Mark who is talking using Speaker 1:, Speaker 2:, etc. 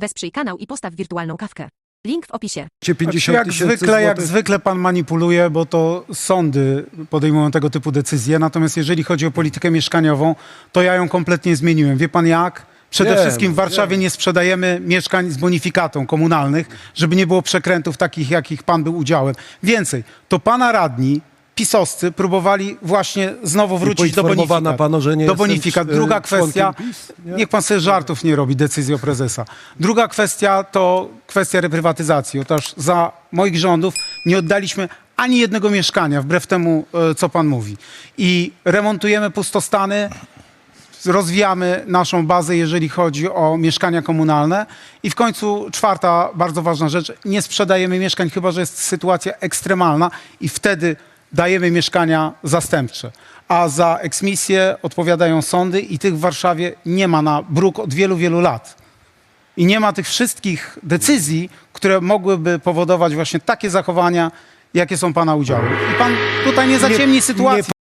Speaker 1: Wesprzyj kanał i postaw wirtualną kawkę. Link w opisie.
Speaker 2: 50
Speaker 3: jak zwykle, jak zwykle pan manipuluje, bo to sądy podejmują tego typu decyzje. Natomiast jeżeli chodzi o politykę mieszkaniową, to ja ją kompletnie zmieniłem. Wie pan jak? Przede
Speaker 2: Wiem,
Speaker 3: wszystkim w Warszawie nie sprzedajemy mieszkań z bonifikatą komunalnych, żeby nie było przekrętów takich, jakich pan był udziałem. Więcej, to pana radni pisowscy próbowali właśnie znowu wrócić do bonifikat.
Speaker 2: pano, że nie
Speaker 3: do bonifikat.
Speaker 2: e,
Speaker 3: Druga kwestia,
Speaker 2: PiS? Nie?
Speaker 3: niech pan sobie żartów nie robi, decyzją prezesa. Druga kwestia to kwestia reprywatyzacji. Otóż za moich rządów nie oddaliśmy ani jednego mieszkania, wbrew temu, e, co pan mówi. I remontujemy pustostany, rozwijamy naszą bazę, jeżeli chodzi o mieszkania komunalne. I w końcu czwarta bardzo ważna rzecz, nie sprzedajemy mieszkań, chyba że jest sytuacja ekstremalna i wtedy dajemy mieszkania zastępcze. A za eksmisję odpowiadają sądy i tych w Warszawie nie ma na bruk od wielu, wielu lat. I nie ma tych wszystkich decyzji, które mogłyby powodować właśnie takie zachowania, jakie są pana udziały. I pan tutaj nie zaciemni sytuacji.